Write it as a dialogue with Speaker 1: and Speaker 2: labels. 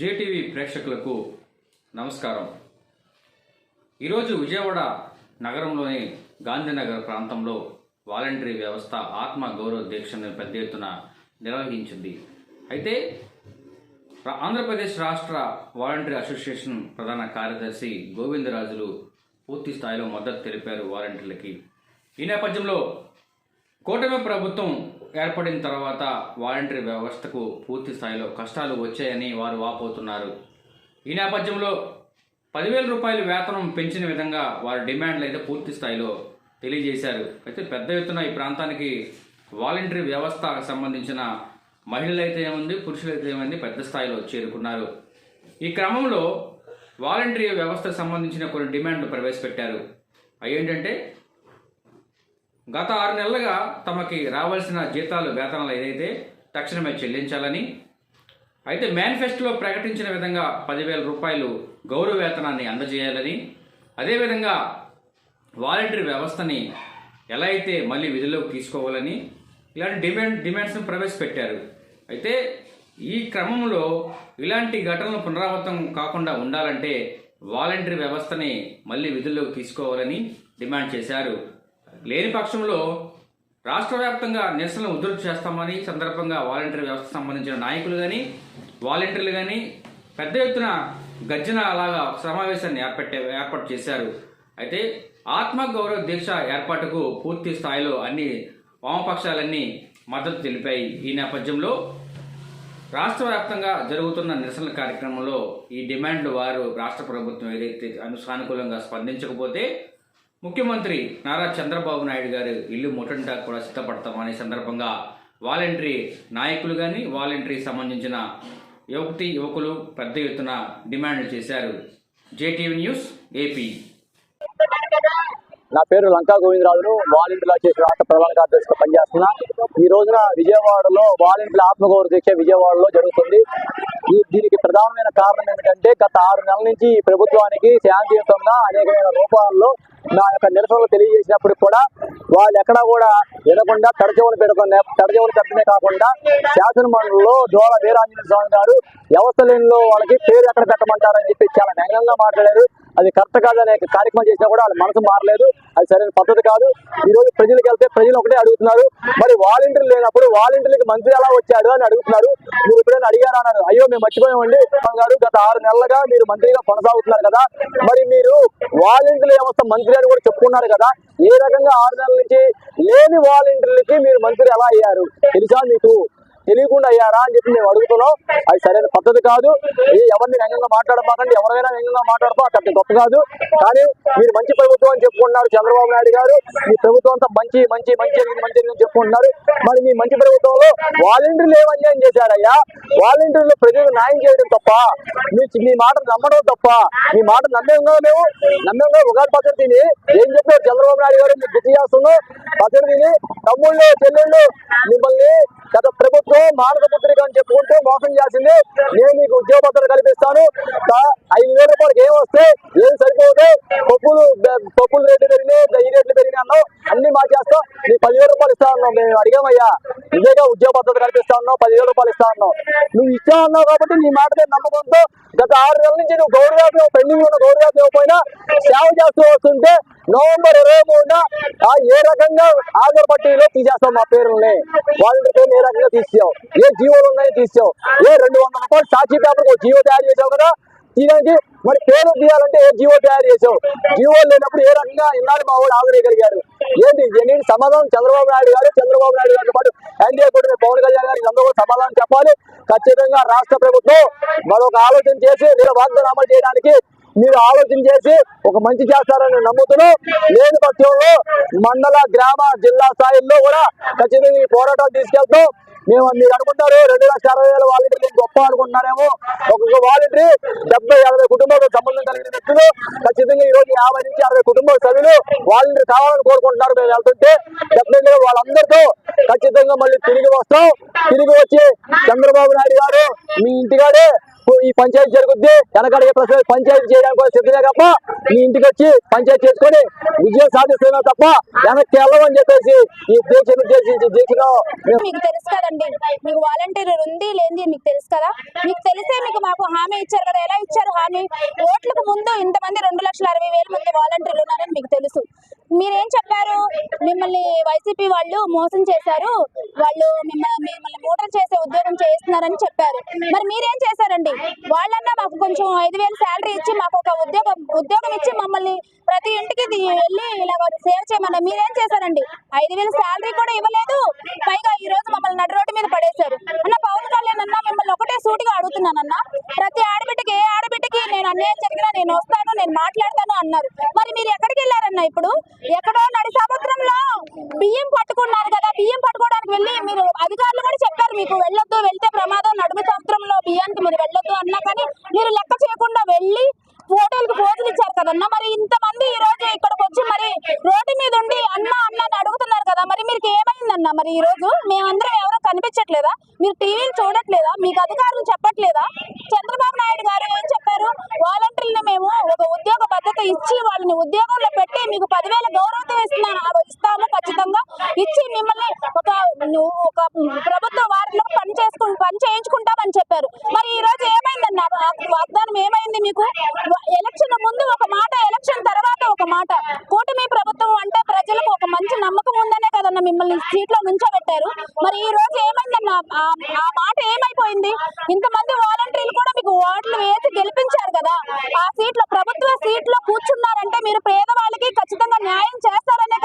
Speaker 1: JTV ప్రేక్షకులకు నమస్కారం. ఈరోజు విజయవాడ నగరంలోని గాంధీనగర్ ప్రాంతంలో వాలంటరీ వ్యవస్థ ఆత్మ గౌరవ దీక్షను పెద్ద ఎత్తున నిర్వహించింది. అయితే ఆంధ్రప్రదేశ్ రాష్ట్ర వాలంటరీ అసోసియేషన్ ప్రధాన కార్యదర్శి గోవిందరాజులు పూర్తి స్థాయిలో మద్దతు తెలిపారు వాలంటీర్లకి. ఈ నేపథ్యంలో కూటమి ప్రభుత్వం ఏర్పడిన తర్వాత వాలంటరీ వ్యవస్థకు పూర్తి స్థాయిలో కష్టాలు వచ్చాయని వారు వాపోతున్నారు. ఈ నేపథ్యంలో పదివేల రూపాయల వేతనం పెంచిన విధంగా వారి డిమాండ్లు అయితే పూర్తి స్థాయిలో తెలియజేశారు. అయితే పెద్ద ఎత్తున ఈ ప్రాంతానికి వాలంటరీ వ్యవస్థ సంబంధించిన మహిళలైతే ఏముంది పురుషులైతే ఏముంది పెద్ద స్థాయిలో చేరుకున్నారు. ఈ క్రమంలో వాలంటరీ వ్యవస్థకు సంబంధించిన కొన్ని డిమాండ్లు ప్రవేశపెట్టారు. అవి ఏంటంటే గత ఆరు నెలలుగా తమకి రావాల్సిన జీతాలు వేతనాలు ఏదైతే తక్షణమే చెల్లించాలని అయితే మేనిఫెస్టోలో ప్రకటించిన విధంగా పదివేల రూపాయలు గౌరవ వేతనాన్ని అందజేయాలని అదేవిధంగా వాలంటరీ వ్యవస్థని ఎలా అయితే మళ్ళీ విధుల్లోకి తీసుకోవాలని ఇలాంటి డిమాండ్ డిమాండ్స్ను ప్రవేశపెట్టారు. అయితే ఈ క్రమంలో ఇలాంటి ఘటనలు పునరావృతం కాకుండా ఉండాలంటే వాలంటరీ వ్యవస్థని మళ్ళీ విధుల్లోకి తీసుకోవాలని డిమాండ్ చేశారు. లేని పక్షంలో రాష్ట్ర వ్యాప్తంగా నిరసనలు ఉధృతి చేస్తామని సందర్భంగా వాలంటీర్ వ్యవస్థకు సంబంధించిన నాయకులు కానీ వాలంటీర్లు కానీ పెద్ద ఎత్తున గర్జన అలాగా సమావేశాన్ని ఏర్పట్టే ఏర్పాటు చేశారు. అయితే ఆత్మగౌరవ దీక్ష ఏర్పాటుకు పూర్తి స్థాయిలో అన్ని వామపక్షాలన్నీ మద్దతు తెలిపాయి. ఈ నేపథ్యంలో రాష్ట్ర వ్యాప్తంగా జరుగుతున్న నిరసన కార్యక్రమంలో ఈ డిమాండ్ వారు రాష్ట్ర ప్రభుత్వం ఏదైతే అను సానుకూలంగా స్పందించకపోతే ముఖ్యమంత్రి నారా చంద్రబాబు నాయుడు గారు ఇల్లు ముట్టడానికి కూడా సిద్ధపడతామనే సందర్భంగా వాలంటరీ నాయకులు కానీ వాలంటరీ సంబంధించిన యువతి యువకులు పెద్ద ఎత్తున డిమాండ్లు చేశారు. JTV news AP.
Speaker 2: నా పేరు లంకా గోవిందరాజును వాలంటీర్లు చేసి రాష్ట్ర ప్రధాన కార్యదర్శిగా పనిచేస్తున్నా. ఈ రోజున విజయవాడలో వాలంటీర్ల ఆత్మగౌరవ దీక్ష విజయవాడలో జరుగుతుంది. ఈ దీనికి ప్రధానమైన కారణం ఏమిటంటే గత ఆరు నెలల నుంచి ఈ ప్రభుత్వానికి శాంతియుతంగా అనేకమైన రూపాల్లో నా యొక్క నిరసనలు తెలియజేసినప్పుడు కూడా వాళ్ళు ఎక్కడ కూడా వినకుండా తడచెవులు పెడుతున్న తడచెవులు పెట్టడమే కాకుండా శాసన మండలిలో దోళ వీరాంజనేయ స్వామి గారు వ్యవస్థ వాళ్ళకి పేరు ఎక్కడ పెట్టమంటారని చెప్పి చాలా వ్యంగ్యంగా మాట్లాడారు. అది కరెక్ట్ కాదనే కార్యక్రమం చేసినా కూడా వాళ్ళ మనసు మారలేదు. అది సరైన పద్ధతి కాదు. ఈ రోజు ప్రజలకు వెళ్తే ప్రజలు ఒకటే అడుగుతున్నారు. మరి వాలంటీర్లు లేనప్పుడు వాలంటీర్లకు మంత్రి ఎలా వచ్చాడు అని అడుగుతున్నారు. మీరు ఎప్పుడైనా అడిగారా అన్నారు. అయ్యో మేము మర్చిపోయామండి. గారు గత ఆరు నెలలుగా మీరు మంత్రిగా కొనసాగుతున్నారు కదా. మరి మీరు వాలంటీర్ల వ్యవస్థ మంత్రి అని కూడా చెప్పుకున్నారు కదా. ఏ రకంగా ఆరు నెలల నుంచి లేని వాలంటీర్లకి మీరు మంత్రి ఎలా అయ్యారు? తెలుసా మీకు? తెలియకుండా అయ్యారా అని చెప్పి మేము అడుగుతున్నాం. అది సరైన పద్ధతి కాదు. ఎవరిని వ్యంగ్యంగా మాట్లాడమాకండి ఎవరైనా వ్యంగ్యంగా మాట్లాడతా అక్కడ గొప్ప కాదు. కానీ మీరు మంచి ప్రభుత్వం అని చెప్పుకుంటున్నారు చంద్రబాబు నాయుడు గారు. మీ ప్రభుత్వం అంతా మంచి మంచి మంచి జరిగింది, మంచి జరిగింది అని చెప్పుకుంటున్నారు. మరి మీ మంచి ప్రభుత్వంలో వాలంటీర్లు ఏం అన్యాయం చేశారయ్యా. వాలంటీర్లు ప్రజలకు న్యాయం చేయడం తప్ప మీ మీ మాట నమ్మడం తప్ప మీ మాట నమ్మేంగా మేము. నమ్మేంగా ఉగాది పద్ధతిని తిని ఏం చెప్పారు చంద్రబాబు నాయుడు గారు? మీరు గుర్తు చేస్తున్నాం. పద్ధతిని తిని తమ్ముళ్ళు చెల్లెళ్ళు మిమ్మల్ని గత ప్రభుత్వం మానవ పుత్రిక అని చెప్పుకుంటూ మోసం చేసింది. నేను మీకు ఉద్యోగ భద్రత కల్పిస్తాను ఐదు వేల రూపాయలకి ఏం వస్తే ఏం సరిపోదు. పప్పులు పప్పులు రేట్లు పెరిగినాయి ఈ రేట్లు పెరిగినాయి అన్నావు. అన్ని మార్చేస్తాం. మీకు పదివేల రూపాయలు ఇస్తా ఉన్నావు మేము అడిగామయ్యా. ఇదేగా ఉద్యోగ భద్రత కల్పిస్తా ఉన్నావు పదివేల రూపాయలు ఇస్తా ఉన్నావు. నువ్వు ఇచ్చా అన్నావు కాబట్టి నీ మాట మీద నమ్మకంతో గత ఆరు నెలల నుంచి నువ్వు గౌరవాలు పెండింగ్ ఉన్న గౌరవాలు ఇవ్వకపోయినా సేవ చేస్తూ వస్తుంటే నవంబర్ ఇరవై మూడున ఏ రకంగా ఆధార్ పట్టీలో తీసేస్తావు మా పేరుని వాళ్ళ పేరు ఏ రకంగా తీసావు ఏ జీవోలు ఉన్నాయో తీసావు ఏ రెండు వందల రూపాయలు సాక్షి పేపర్ జీవో తయారు చేసావు కదా? తీయడానికి మరి పేరు తీయాలంటే ఏ జీవో తయారు చేసావు? జీవో లేనప్పుడు ఏ రకంగా ఇన్నాడు మా వాడు ఆగలేయగలిగారు ఏంటి? నేను సమాధానం చంద్రబాబు నాయుడు గారు చంద్రబాబు నాయుడు గారితో పాటు ఎన్డీఏ కూడా పవన్ కళ్యాణ్ గారికి అందరూ సమాధానం చెప్పాలి. ఖచ్చితంగా రాష్ట్ర ప్రభుత్వం మరొక ఆలోచన చేసి వీళ్ళ వాగ్దానం అమలు చేయడానికి మీరు ఆలోచన చేసి ఒక మంచి చేస్తారని నమ్ముతున్నాం. లేని పక్షంలో మండల గ్రామ జిల్లా స్థాయిల్లో కూడా ఖచ్చితంగా ఈ పోరాటం తీసుకెళ్తాం. మేము మీరు అనుకుంటారు రెండు లక్షల అరవై వేల వాలంటీర్లు గొప్ప అనుకుంటున్నారేమో. ఒక్కొక్క వాలంటీర్ డెబ్బై అరవై కుటుంబాలకు సంబంధం కలిగిన వ్యక్తులు. ఖచ్చితంగా ఈ రోజు యాభై నుంచి అరవై కుటుంబ సభ్యులు వాలంటీర్ కావాలని కోరుకుంటున్నారు. మేము వెళ్తుంటే డెఫినెట్గా వాళ్ళందరితో ఖచ్చితంగా మళ్ళీ తిరిగి వస్తాం. తిరిగి వచ్చి చంద్రబాబు నాయుడు గారు మీ ఇంటిగాడే ఈ పంచాయతీ జరుగుద్ది. వెనకడిగే ప్రశ్న పంచాయతీ చేయడానికి కూడా సిద్ధమే తప్ప మీ ఇంటికి వచ్చి పంచాయతీ చేసుకొని విజయం సాధిస్తున్నా తప్ప వెనక్కి వెళ్ళమని చెప్పేసి ఈ దీక్షను ఉద్దేశించి
Speaker 3: మీకు తెలుసు కదండి. మీకు వాలంటీర్ ఉంది లేని మీకు తెలుసు కదా? మీకు తెలిసే మీకు మాకు హామీ ఇచ్చారు కదా? ఎలా ఇచ్చారు హామీ? ఓట్లకు ముందు ఇంతమంది రెండు లక్షల అరవై వేల మంది వాలంటీర్లు ఉన్నారని మీకు తెలుసు. మీరేం చెప్పారు? మిమ్మల్ని వైసీపీ వాళ్ళు మోసం చేశారు. వాళ్ళు మిమ్మల్ని మిమ్మల్ని మూటలు చేసే ఉద్యోగం చేస్తున్నారని చెప్పారు. మరి మీరేం చేశారండి? వాళ్ళన్నా మాకు కొంచెం ఐదు వేలు శాలరీ ఇచ్చి మాకు ఒక ఉద్యోగం ఉద్యోగం ఇచ్చి మమ్మల్ని ప్రతి ఇంటికి వెళ్ళి ఇలా సేవ్ చేయమన్నారు మీరేం చేశారండి? ఐదు వేలు శాలరీ కూడా ఇవ్వలేదు. పైగా ఈ రోజు మమ్మల్ని నడు రోడ్డు మీద పడేశారు. అన్న పవన్ కళ్యాణ్ అన్న మిమ్మల్ని ఒకటే సూటిగా అడుగుతున్నానన్నా ప్రతి ఆడబిడ్డకి ఏ ఆడబిడ్డకి నేను అన్యాయం జరిగినా నేను వస్తాను నేను మాట్లాడతాను అన్నారు. మరి మీరు ఎక్కడికి అన్న ఇప్పుడు? ఎక్కడో నడి సముద్రంలో బియ్యం పట్టుకున్నారు కదా బియ్యం పట్టుకోవడానికి వెళ్ళి మీరు అధికారులు కూడా చెప్పారు మీకు వెళ్ళొద్దు వెళ్తే ప్రమాదం నడుము సముద్రంలో బియ్యానికి మీరు వెళ్ళొద్దు అన్నా కానీ మీరు లెక్క చేయకుండా వెళ్ళి ఫోటోలకు పోజులు ఇచ్చారు కదన్నా. మరి ఇంతమంది ఈ రోజు ఇక్కడికి వచ్చి మరి రోడ్డు మీద ఉండి అన్న అన్న అడుగుతున్నారు కదా మరి మీకు ఏమైందన్న? మరి ఈ రోజు మేమందరం ఎవరో కనిపించట్లేదా? మీరు టీవీలు చూడట్లేదా? మీకు అధికారులు చెప్పట్లేదా? చంద్రబాబు నాయుడు గారు ఏం చెప్పారు? వాలంటీర్లు మేము ఒక ఉద్యోగ భద్రత ఇచ్చి వాళ్ళని ఉద్యోగంలో మీకు పదివేల గౌరవం ఇస్తున్నాను ఇస్తాము ఖచ్చితంగా. ఇచ్చి మిమ్మల్ని ఒక ఒక ప్రభుత్వ వారిలో పని చేసుకుని పని చేయించుకుంటామని చెప్పారు. మరి ఈ రోజు ఏమైందన్న? వాగ్దానం ఏమైంది మీకు ఎలక్షన్ ముందు ఒక మాట ఎలక్షన్ తర్వాత ఒక మాట కూటమి ప్రభుత్వం అంటే ప్రజలకు ఒక మంచి నమ్మకం ఉందనే కదన్న మిమ్మల్ని సీట్లో నుంచోబెట్టారు మరి ఈ రోజు ఏమైందన్న? ఆ- మాట ఏమైపోయింది? ఇంతమంది వాలంటీర్లు కూడా మీకు ఓట్లు వేసి గెలిపించారు కదా. ఆ సీట్లో ప్రభుత్వ సీట్లో కూర్చున్నారంటే మీరు పేదవాళ్ళకి ఖచ్చితంగా న్యాయం చేస్తారనే